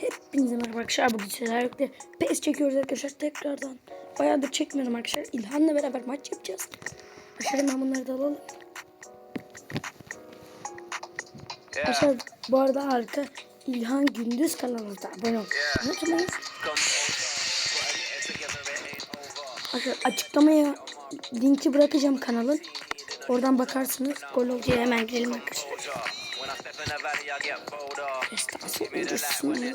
Hepinize merhaba arkadaşlar. Bugün sizlerle birlikte PES çekiyoruz arkadaşlar tekrardan. Bayağıdır çekmiyorum arkadaşlar. İlhan'la beraber maç yapacağız. Arkadaşlar hemen bunları da alalım. Arkadaşlar bu arada harika İlhan Gündüz kanalımıza abone olmayı unutmayın. Arkadaşlar açıklamaya linki bırakacağım kanalın. Oradan bakarsınız. Gol diye hemen girelim arkadaşlar. Oyuncusun.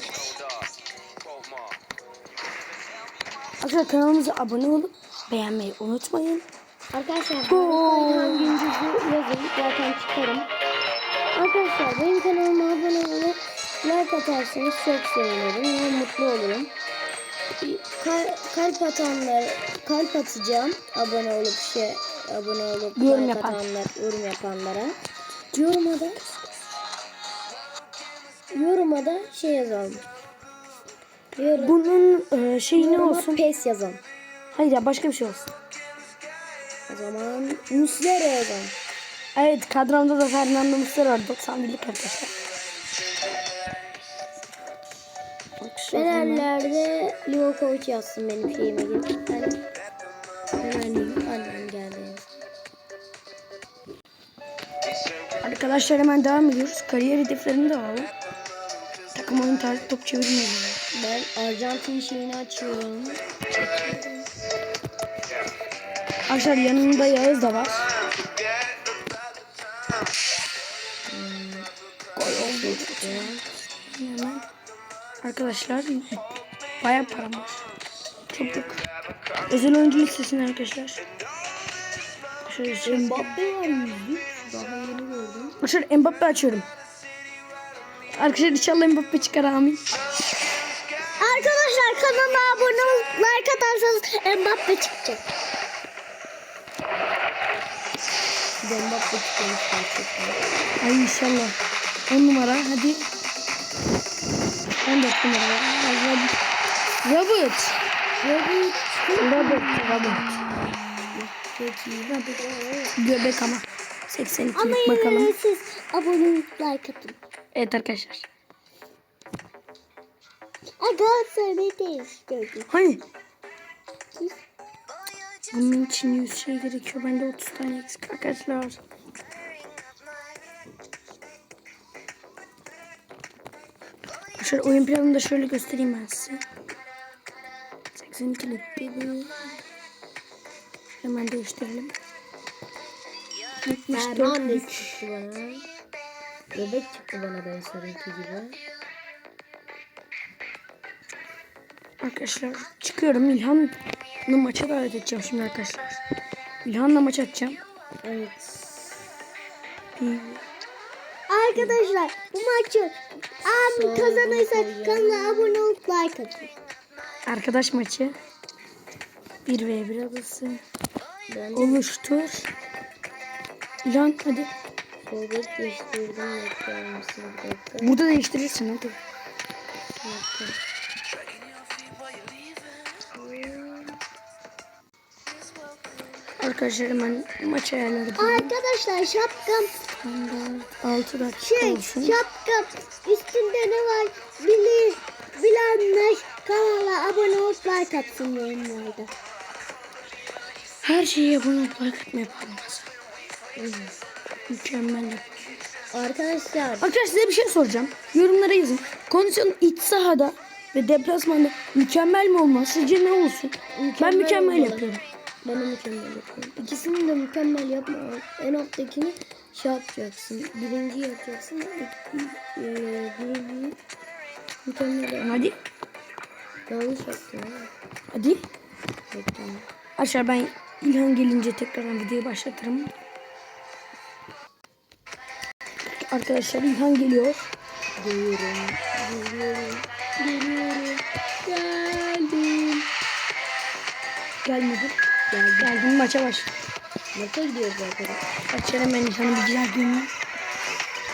Arkadaşlar kanalımıza abone olup beğenmeyi unutmayın. Arkadaşlar Gol. Gündüz'ü yazın zaten çıkarım. Arkadaşlar benim kanalıma abone olup like atarsanız çok sevinirim ve mutlu olurum. Kal- kalp atanlar kalp atacağım abone olup şey abone olup Yorum like yapan. atanlar yorum yapanlara. Yoruma da yoruma da şey yazalım. Yorum, Bunun e, şeyi ne yoruma olsun? pes yazalım. Hayır ya başka bir şey olsun. O zaman Muslera yazalım. Evet kadromda da Fernando Muslera var. 91'lik arkadaşlar. Fenerlerde Livakovic yazsın benim şeyime girip. Ben Fenerliyim. Annem geldi. Arkadaşlar hemen devam ediyoruz. Kariyer hedeflerini de alalım. Oyun tarzı top çevirmiyor. Ben Arjantin şeyini açıyorum. Arkadaşlar yanında Yağız da var. Gol oldu. Hemen. Arkadaşlar bayağı param var. Çabuk. Özel oyuncu listesine arkadaşlar. Şöyle. Mbappe var yüzlük. Daha yeni gördüm. Arkadaşlar Mbappe açıyorum. Arkadaşlar inşallah Mbappe çıkar amin. Arkadaşlar kanalıma abone olup like atarsanız Mbappe çıkacak. Mbappe çıkmış gerçekten. Ay inşallah. 10 numara hadi. 14 numara. Robert. Robert. Robert. Robert. Robert. İyi. Göbek ama. 82 Ama bakalım. de siz abone olup like atın. Evet arkadaşlar. Galatasaray beni değiştirdi. Hani? Bunun için 100 şey gerekiyor. Bende 30 tane eksik arkadaşlar. Şöyle oyun planını da şöyle göstereyim ben size. 82'lik bir Hemen değiştirelim. 74 Bebek çıktı bana ben sarınki gibi. Arkadaşlar çıkıyorum. İlhan'la maça davet edeceğim şimdi arkadaşlar. İlhan'la maç atacağım. Evet. Bir, Arkadaşlar bu maçı abi kazanırsak kanala abone olup like atın. arkadaş maçı. 1v1 adası. Oluştur. İlhan hadi. Forvet değiştirdim. Burada değiştirirsin hadi. Arkadaşlar hemen maç ayarları. Arkadaşlar şapkam 6 dakika şey olsun. şapkam üstünde ne var bilir bilenler kanala abone olup like atsın yorumlarda. Her şeyi abone olup like atmayı yapamaz. Mükemmel. Arkadaşlar Arkadaşlar size bir şey soracağım. Yorumlara yazın. Kondisyon iç sahada ve deplasmanda mükemmel mi olmaz? Sizce ne olsun? ben Mükemmel mükemmel olmalı. yapıyorum. ben de mükemmel yapıyorum. İkisini de mükemmel yapma. En alttakini şey yapacaksın. Birinci yapacaksın. Eee birinci mükemmel yap. Hadi. Yanlış yaptın ha. Hadi. Bekle. Aşağı ben İlhan gelince tekrardan videoyu başlatırım. Arkadaşlar İlhan geliyor. Geliyorum. Geliyorum. Geliyorum. Geldim. Gelmedi. Geldim. Geldim maça baş. Maça gidiyoruz arkadaşlar. Açar hemen İlhan'ı bir güzel gömeyim.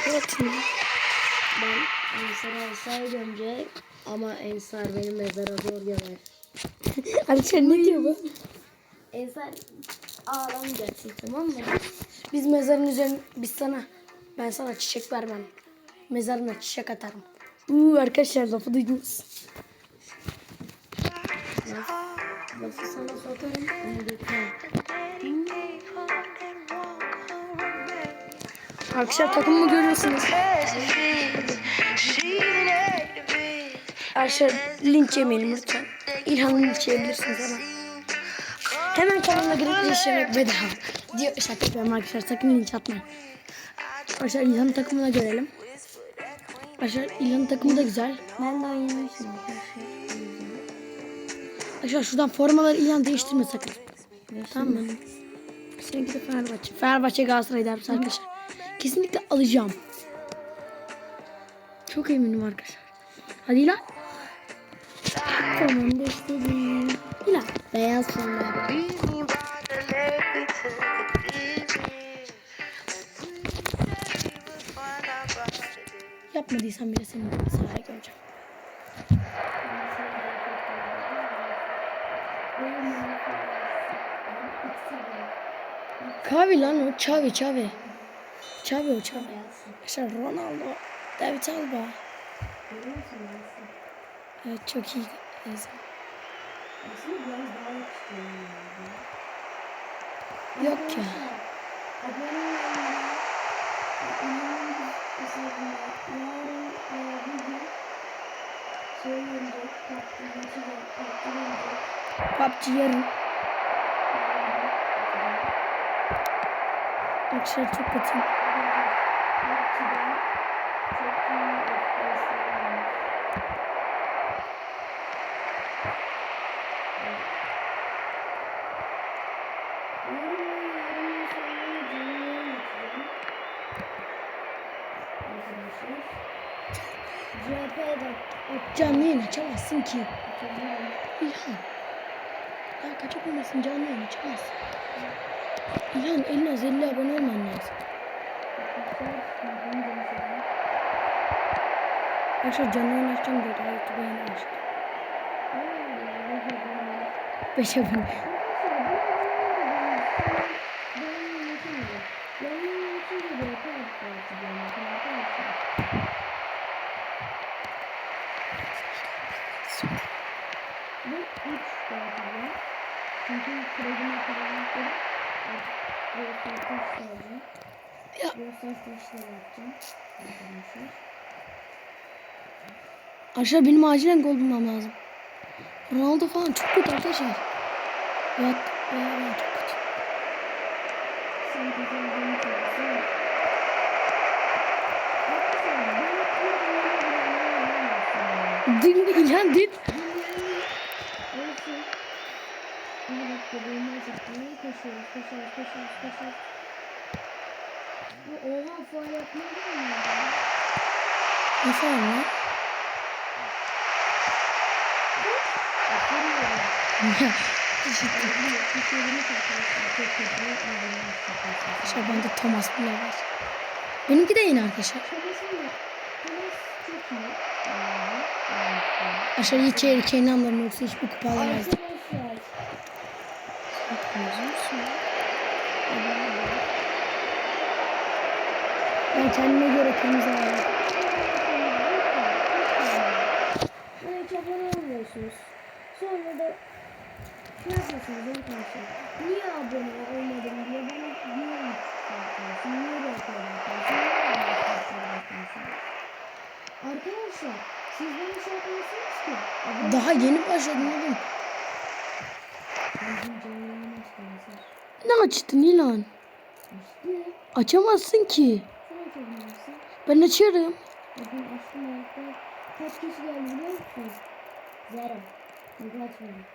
Evet. Ben Ensar'a Ensar gömecek. Ama Ensar benim mezara zor gömer. Hadi sen ne diyor bu? Ensar ağlamayacaksın tamam mı? Biz mezarın üzerine biz sana ben sana çiçek vermem. Mezarına çiçek atarım. Uuu arkadaşlar lafı duydunuz. Lafı sana bekle. Arkadaşlar takımımı görüyorsunuz. Arkadaşlar linç yemeyelim lütfen. İlhan'ı linç yiyebilirsiniz ama. Hemen kanalına girip linç yemek bedava. Diyor şaka yapıyorum arkadaşlar sakın linç atmayın. Arkadaşlar İlhan'ın takımına görelim. Arkadaşlar İlhan'ın takımı da güzel. Ben de oynamışım arkadaşlar. Şuradan formaları İlhan değiştirme sakın. Tamam mı? Seninki de Fenerbahçe. Fenerbahçe Galatasaray derbisi arkadaşlar. Kesinlikle alacağım. Çok eminim arkadaşlar. Hadi İlhan. Tamam değiştirdim. İlhan. Beyaz sonra. Yapmadıysan bile seni sahaya göreceğim. Kavi lan o. Çavi Çavi. Çavi o Çavi. Arkadaşlar Ronaldo. David Alba. Evet çok iyi. yazım. Yok ya. PUBG yarın. Arkadaşlar çok kötü. CHP'de Canlı yayın açamazsın ki. İlhan. Ya kaçak olmasın canlı yayın açamazsın. İlhan en az 50 abone olman lazım. Arkadaşlar canlı yayın açacağım diyor. YouTube'a yeni başladı. 5 abone. Bu satışları yapacağım. Arkadaşlar. Benim acilen gol bulmam lazım. Ronaldo falan çok kötü arkadaşlar. Evet. Evet çok kötü. Dün İlhan dün. Koşuyoruz, koşuyoruz, koşuyoruz, koşuyoruz. Bu oha faal yapmadı mı? Ne falan lan? Aferin ya. Ya. Kuşlarını takıyorsun. Çok kötü. Arkadaşlar bende Thomas bile var. Benimki de yeni arkadaşlar. Thomas'ın da Thomas çok iyi. Arkadaşlar iyi ki erkeğini anlarım yoksa hiçbir kupa alamazdım. Arkadaşlar. Ben kendime göre aldım. Böyle hiç abone olmuyorsunuz. Sonra da ne yapıyorsunuz arkadaşlar? Niye abone olmadım diye bana niye yapıyorsun? Niye yapıyorsun? Arkadaşlar siz bana şey yapmıyorsunuz ki. Daha yeni başladım oğlum. Ne açtın İlan? İşte Açamazsın ki. Ben açarım. Bugün ayakta. Kaç kişi geldi biliyor musun? Zero. Yok açmadım.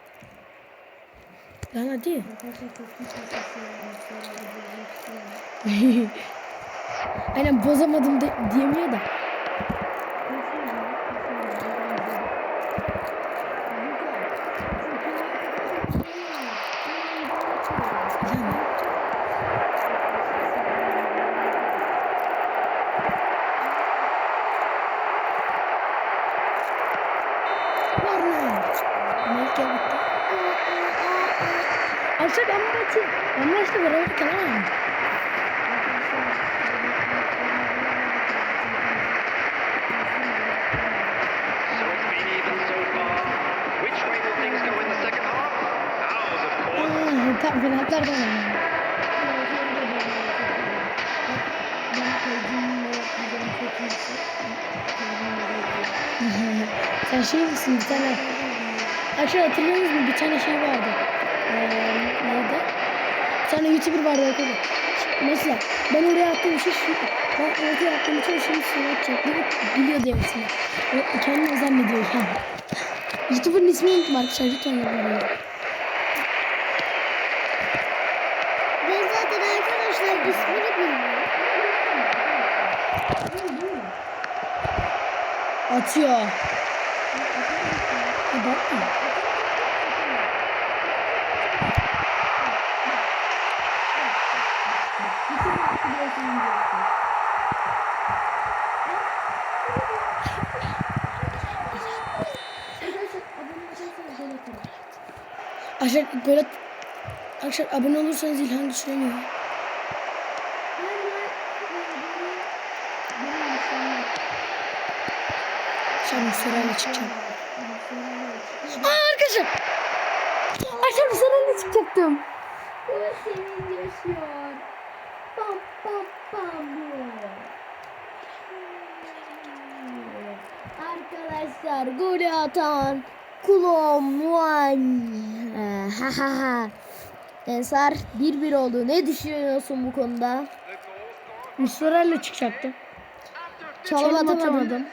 Lan hadi. Açıyor. Aynen bozamadım de, diyemiyor da. Yani. Var ne? Ama ilk yer bitti. Arkadaşlar ben bu maçı, ben bu maçta beraber kalamam. Tamam penaltılar da oynuyor. Sen şey misin? Bir tane Arkadaşlar hatırlıyor musunuz bir tane şey vardı. Ee, neydi? Bir tane youtuber vardı arkadaşlar. Mesela ben oraya attığım şey şu ben oraya attığım için şimdi atacak diye biliyor o kendini zannediyor yani youtuber'ın ismini unuttum arkadaşlar. Lütfen yapmayın Ben zaten arkadaşlar ismini bilmiyorum. Atıyor e bakma Arkadaşlar böyle Arkadaşlar abone olursanız İlhan düşüremiyor. Şimdi Sorayla çıkacağım. Aa arkadaşlar. Arkadaşlar bu Sorayla çıkacaktım. Senin yaşıyor. Pam pam pam. Arkadaşlar golü atan Kulom Muan. Ha ha ha. Ensar 1-1 oldu. Ne düşünüyorsun bu konuda? Sorayla çıkacaktım. Çalım Çalım atamadım. atamadım.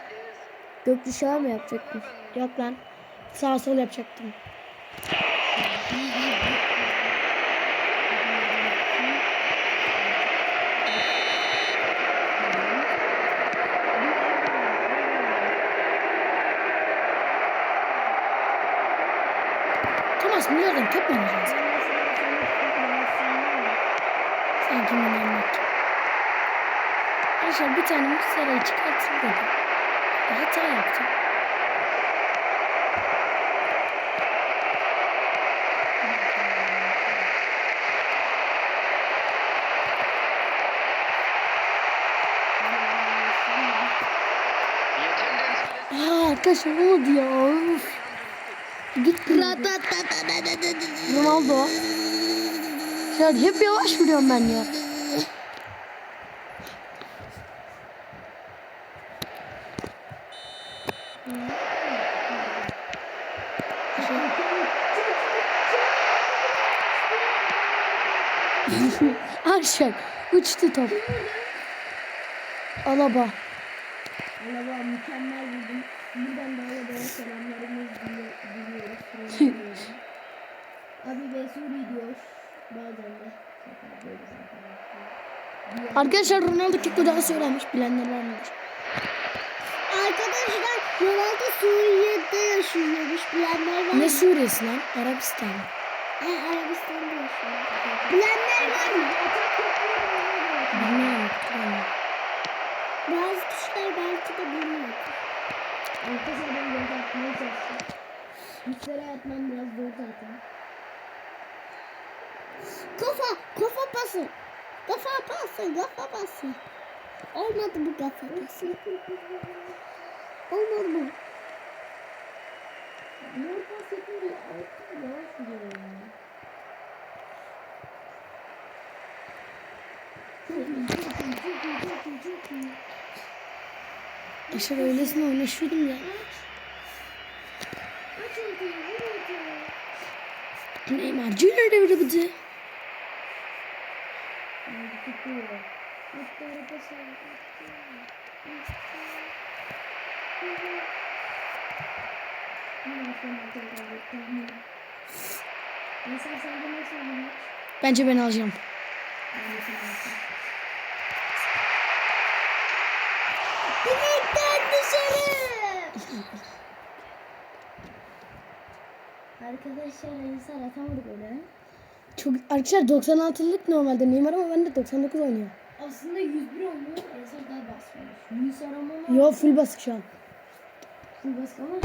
Gökkuşağı mı yapacaktın? Yok lan. Sağ sol yapacaktım. Thomas Müller'den top oynayacağız? Sanki Müller'den. Bir tane Muslera'yı çıkartsın dedim. Hata yaptım. Arkadaşlar olmadı ya. Of. Git Ronaldo. Ya hep yavaş vuruyorum ben ya. Arkadaşlar uçtu top. Alaba. Alaba mükemmel buldum. Buradan da Alaba'ya selamlarımız diliyoruz. Abi ve Suri diyor. Bazen de. Arkadaşlar Ronaldo Kiko daha söylenmiş bilenler var mıdır? Arkadaşlar Ronaldo Suriye'de yaşıyormuş. Bilenler var Ne Suriye'si lan? Arabistan. Ha, Arabistan'da yaşıyor. Bilenler var mı? Bilmiyorum. Bazı kişiler belki de bilmiyor. Arkadaşlar ben gol atmaya çalışıyorum. Üstlere atmam biraz zor zaten. Kafa, kafa pası. Kafa pası, kafa pası. Olmadı bu kafa pası. Olmadı bu. Mor pas yapınca yavaş gidiyor ya. Çok iyi, çok iyi, çok iyi, çok iyi, çok iyi. Arkadaşlar öylesine oynaşıyordum ya. Aç ortaya, vur ortaya. Neymar Junior devre bizi. Hadi tutuyor. Hatta araba sağ. Mesela sen de nasıl oynuyorsun? Bence ben alacağım. Direkten dışarı. Arkadaşlar Ensar atamadı böyle. Çok arkadaşlar 96'lık normalde Neymar ama ben de 99 oynuyor. Aslında 101 olmuyor. Ensar daha basmış. Yunus Araman'ı Yo full basık şu an. Full bask ama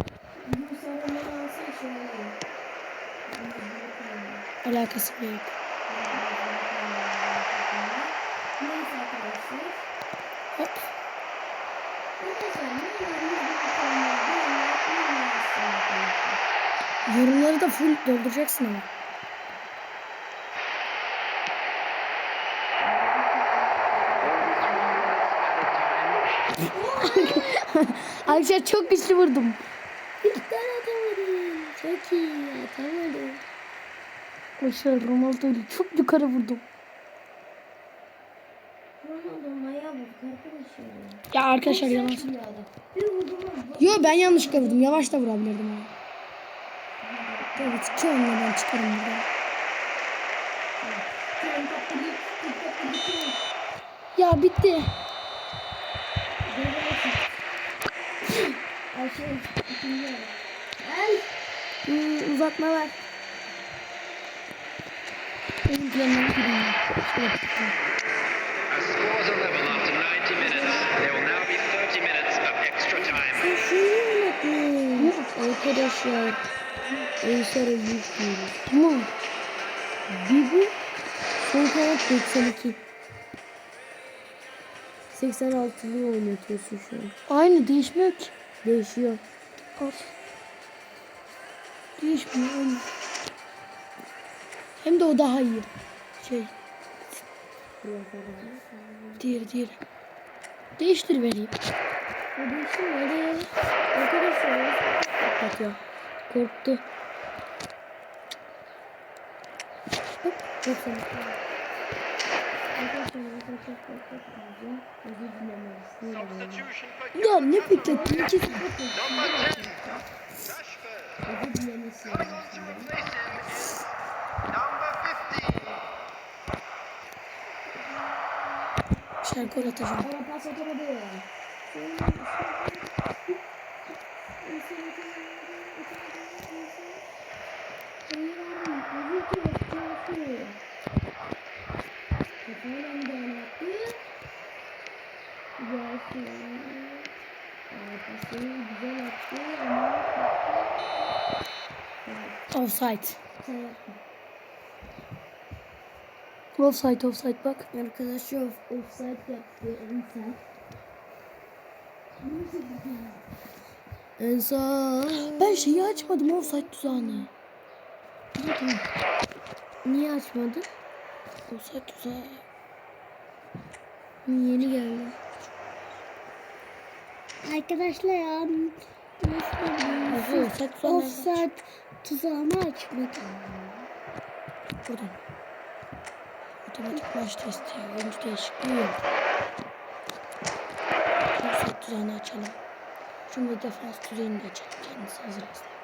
Yunus Araman'ı alsa şey olur. Alakası yok. Yorumları da full dolduracaksın ama. Arkadaşlar çok güçlü vurdum. Bir tane atamadım. Çok iyi atamadım. Arkadaşlar Ronaldo'yu çok yukarı vurdum. Ya arkadaşlar yalan. Yo ben yanlışlıkla vurdum. Yavaş da vurabilirdim Evet iki ben çıkarım buradan. Ya bitti. Hmm, uzatma var. Benim planlarım gidiyor. Şöyle tutayım. As scores are level after 90 minutes, there will now be 30 minutes of extra time. Şunu unutmuş. Arkadaşlar. Ensar'a büyük diyoruz. Tamam. Bir bu. Son kanat 92. 86'lı oynatıyorsun şu an. Aynı değişmiyor ki. Değişiyor. Al. Değişmiyor aynı. Hem de o daha iyi. Şey. Diğeri diğeri. Değiştir vereyim. Değişiyor. Hadi. Arkadaşlar. Bak ya. Korktu. Hop. Yok sana. Arkadaşlar. Arkadaşlar. Arkadaşlar. Özür dilerim. Substitution for Ya ne beklettin? İki number 10, Rashford. Özür dilemesi Coming on to replace him is number 50. Şarkı gol atacağım. Ama pas atamadı. Güzel attı ama Offside. Offside offside bak. Arkadaşı off, offside yaptı. Ensar. Ensar. Ben şeyi açmadım offside tuzağını. Niye açmadın? Offside tuzağı. Yeni geldi. Arkadaşlar ya. Offside tuzağını açmadım. Buradan. Otomatik maç testi. Oyuncu değişikliği yok. Offside tuzağını açalım. Şimdi defans tuzağını da açalım. Kendisi hazır aslında.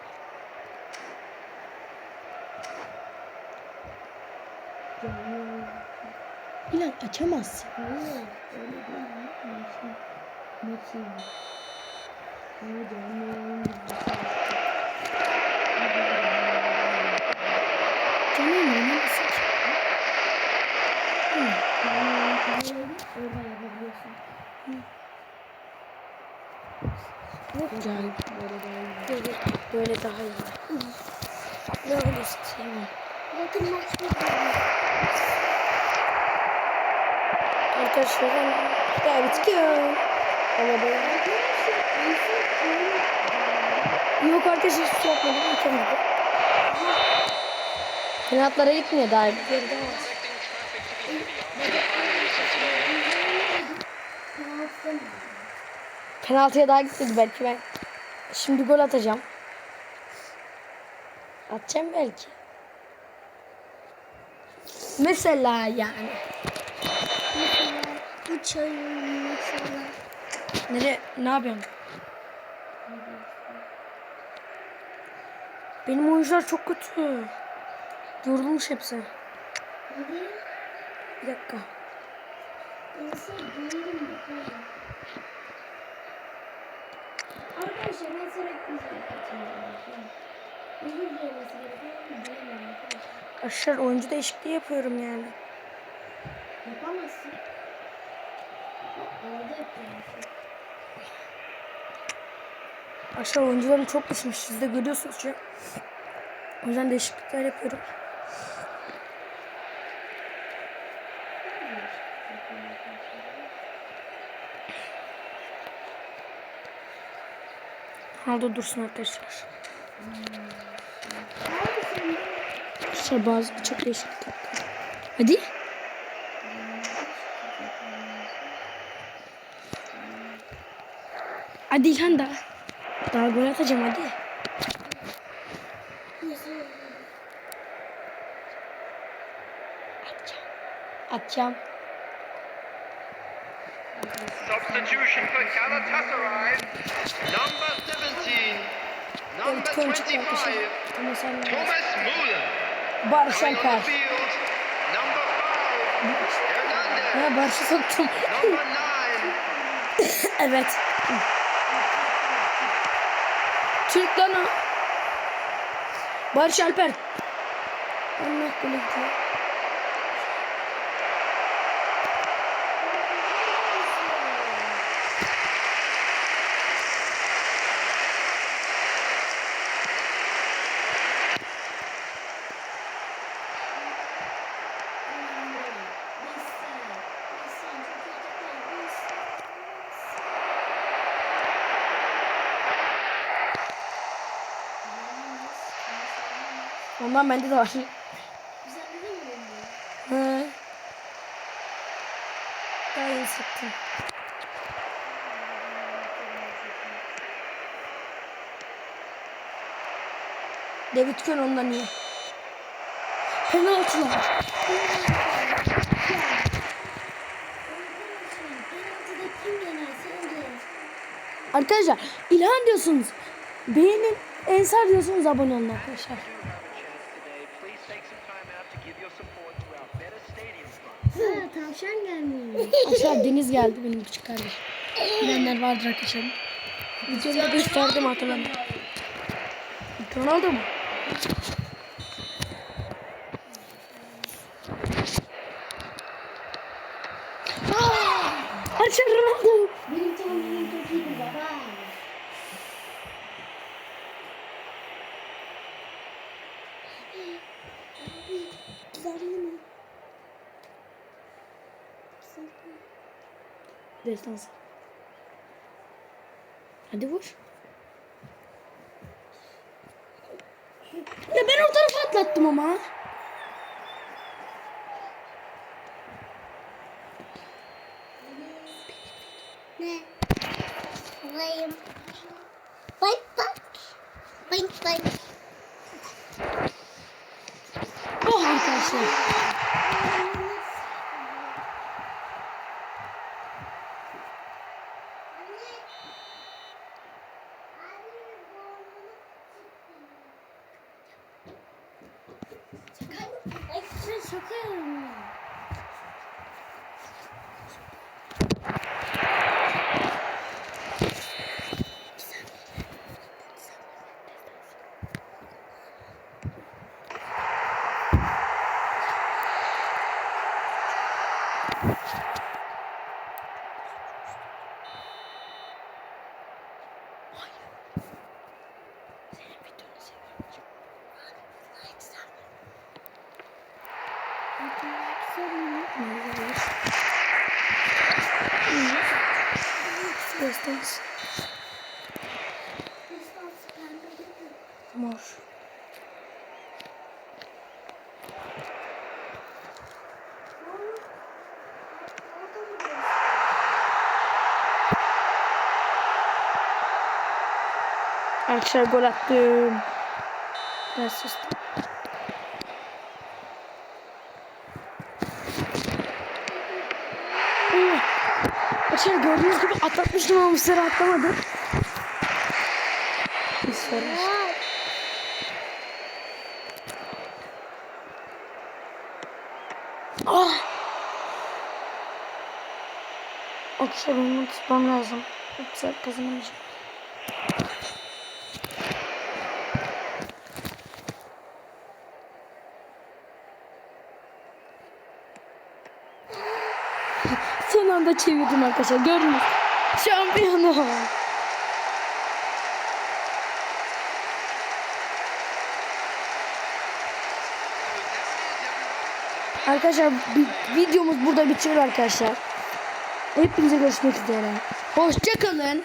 Bilal açamazsın. Hayır. Öyle değil. Yayın Canım oynamasın ki. Orada yapabiliyorsun. Güzel. Böyle daha iyi. Böyle, daha iyi. Ne öyle sevmiyorum. Bakın Arkadaşlar ya bitiyor. Ama ben... Yok arkadaşlar hiçbir şey yapmadım. Yıkamadım. Kanatlara gitmiyor daha. Yerde var. Penaltıya daha gitmedi belki ben. Şimdi gol atacağım. Atacağım belki. Mesela yani. Bu çayın mesela. Nereye? Ne yapıyorsun? Benim oyuncular çok kötü. Yorulmuş hepsi. Bir dakika. Arkadaşlar ben sürekli izleyeceğim. Özür diyemem arkadaşlar. Oyuncu değişikliği yapıyorum yani. Yapamazsın. Arada yapamazsın. Aşağı oyuncularım çok düşmüş. Siz de görüyorsunuz şu an. O yüzden değişiklikler yapıyorum. Ronaldo dursun arkadaşlar. Arkadaşlar bazı birçok değişiklik yaptım. Hadi. Hadi İlhan da. Daha gol atacağım hadi. Atacağım. Atacağım. Substitution for Galatasaray. Number 17. Number Evet konu çıktı 25. arkadaşlar. Ama sen Thomas Müller. Barış Alper. the field. Number 5. Hernandez. Ha Barış'ı soktum. Number 9. evet. Türk lan o. Barış Alper. Allah böyle gidiyor. Ondan bende de var. He. Daha iyi sıktım. David Kön ondan iyi. Penaltılar. Arkadaşlar İlhan diyorsunuz. Beğenin. Ensar diyorsunuz abone olun arkadaşlar. Tavşan gelmiyor. Arkadaşlar Deniz geldi benim küçük kardeşim. Bilenler vardır arkadaşlar. Videomda gösterdim hatırlamıyorum. Ronaldo mu? Arkadaşlar Ronaldo. Benim tahminim çok iyi baba. Güzel mi? Destansı. Hadi vur. Ya ben o tarafa atlattım ama. Ne? Bayım. Bay bay. Bay bay. Oh arkadaşlar. Ay sen şaka yapıyorsun. Destans. Mor. Arkadaşlar gol attım. Biraz sustum. Oh. Arkadaşlar gördüğünüz gibi atlatmıştım ama Mısır'ı atlamadı. Mısır. Ah! Arkadaşlar benim tutmam lazım. Yoksa kazanamayacağım. Son anda çevirdim arkadaşlar. Gördünüz. Şampiyonu. Arkadaşlar videomuz burada bitiyor arkadaşlar. Hepinize görüşmek üzere. Hoşçakalın.